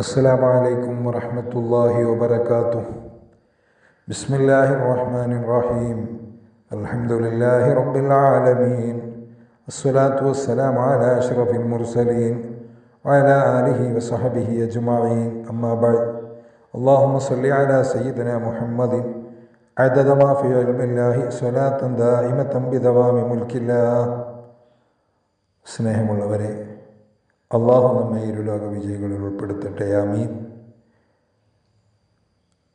السلام عليكم ورحمة الله وبركاته بسم الله الرحمن الرحيم الحمد لله رب العالمين الصلاة والسلام على أشرف المرسلين وعلى آله وصحبه أجمعين أما بعد اللهم صل على سيدنا محمد عدد ما في علم الله صلاة دائمة بدوام ملك الله സ്നേഹമുള്ളവരെ അള്ളാഹു നമ്മെ ഇരുലോക വിജയികളിൽ ഉൾപ്പെടുത്തട്ടെ ആമീൻ.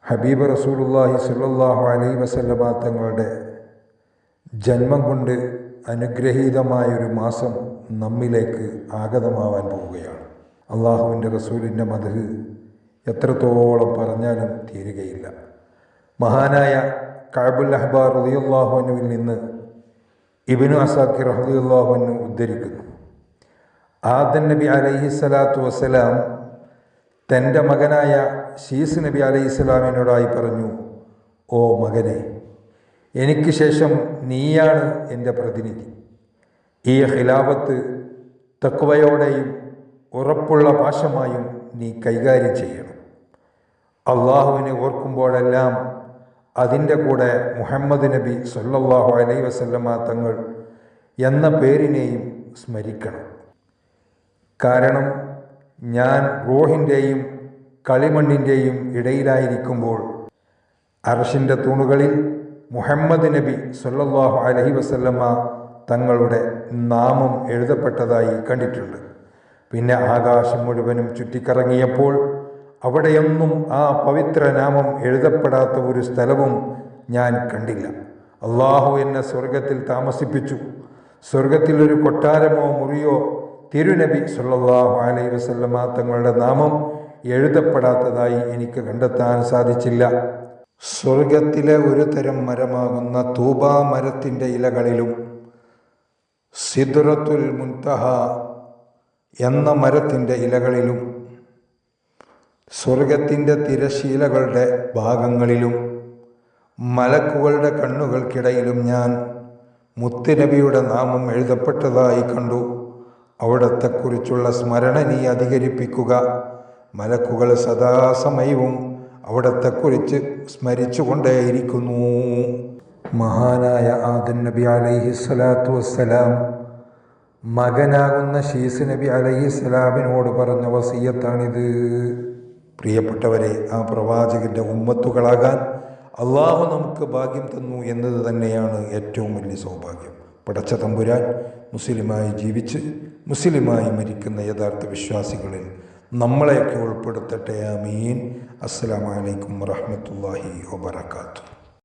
ഹബീബ് റസൂലുല്ലാഹി സുല്ലാഹു അലൈ വസല്ലമ ജന്മം കൊണ്ട് അനുഗ്രഹീതമായൊരു മാസം നമ്മിലേക്ക് ആഗതമാവാൻ പോവുകയാണ്. അള്ളാഹുവിന്റെ റസൂലിന്റെ മധു എത്രത്തോളം പറഞ്ഞാലും തീരുകയില്ല. മഹാനായ കഴബുൽ അഹ്ബാർ റുദിയുള്ളാഹുവിനുവിൽ നിന്ന് ഇബിനു അസാഖി റളിയല്ലാഹുവിനു ഉദ്ധരിക്കുന്നു. ആദൻ നബി അലൈഹി സ്വലാത്തു വസ്സലാം തന്റെ മകനായ ഷീസ് നബി അലൈഹി സ്വലാമിനോടായി പറഞ്ഞു ഓ മകനെ എനിക്ക് ശേഷം നീയാണ് എന്റെ പ്രതിനിധി. ഈ ഖിലാഫത്ത് തക്വയോടെയും ഉറപ്പുള്ള ഭാഷമായും നീ കൈകാര്യം ചെയ്യണം. അള്ളാഹുവിനെ ഓർക്കുമ്പോഴെല്ലാം അതിന്റെ കൂടെ മുഹമ്മദ് നബി സല്ലാഹു അലൈ വസല്ലമ തങ്ങൾ എന്ന പേരിനെയും സ്മരിക്കണം. കാരണം ഞാൻ റോഹിന്റെയും കളിമണ്ണിന്റെയും ഇടയിലായിരിക്കുമ്പോൾ അർഷിന്റെ തൂണുകളിൽ മുഹമ്മദ് നബി സല്ലാഹു അലഹി വസല്ലമ്മ തങ്ങളുടെ നാമം എഴുതപ്പെട്ടതായി കണ്ടിട്ടുണ്ട്. പിന്നെ ആകാശം മുഴുവനും ചുറ്റിക്കറങ്ങിയപ്പോൾ അവിടെയൊന്നും ആ പവിത്ര നാമം എഴുതപ്പെടാത്ത ഒരു സ്ഥലവും ഞാൻ കണ്ടില്ല. അള്ളാഹു എന്നെ സ്വർഗത്തിൽ താമസിപ്പിച്ചു. സ്വർഗത്തിൽ ഒരു കൊട്ടാരമോ മുറിയോ തിരുനബി സുല്ലാഹു അലൈ വസല്ലമ തങ്ങളുടെ നാമം എഴുതപ്പെടാത്തതായി എനിക്ക് കണ്ടെത്താൻ സാധിച്ചില്ല. സ്വർഗത്തിലെ ഒരു തരം മരമാകുന്ന തൂബാ മരത്തിന്റെ ഇലകളിലും സിദുറത്തുൽ മുൻതഹ എന്ന മരത്തിന്റെ ഇലകളിലും സ്വർഗത്തിന്റെ തിരശീലകളുടെ ഭാഗങ്ങളിലും മലക്കുകളുടെ കണ്ണുകൾക്കിടയിലും ഞാൻ മുത്തുനബിയുടെ നാമം എഴുതപ്പെട്ടതായി കണ്ടു. അവിടത്തെക്കുറിച്ചുള്ള സ്മരണ നീ അധികരിപ്പിക്കുക. മലക്കുകൾ സദാസമയവും അവിടത്തെക്കുറിച്ച് സ്മരിച്ചുകൊണ്ടേയിരിക്കുന്നു. മഹാനായ ആദൻ നബി അലൈഹി സ്വലാത്തു വസ്സലാം മകനാകുന്ന ഷീസ് നബി അലൈഹി സ്വലാമിനോട് പറഞ്ഞ വസീയത്താണിത്. പ്രിയപ്പെട്ടവരെ ആ പ്രവാചകന്റെ ഉമ്മത്തുകളാകാൻ അള്ളാഹു നമുക്ക് ഭാഗ്യം തന്നു എന്നത് തന്നെയാണ് ഏറ്റവും വലിയ സൗഭാഗ്യം. പടച്ച തമ്പുരാൻ മുസ്ലിമായി ജീവിച്ച് മുസ്ലിമായി മരിക്കുന്ന യഥാർത്ഥ വിശ്വാസികളിൽ നമ്മളെയൊക്കെ ഉൾപ്പെടുത്തട്ടെ. ആമീൻ. അസ്സലാമലൈക്കും വറഹമത്തല്ലാഹി വബർക്കാത്തു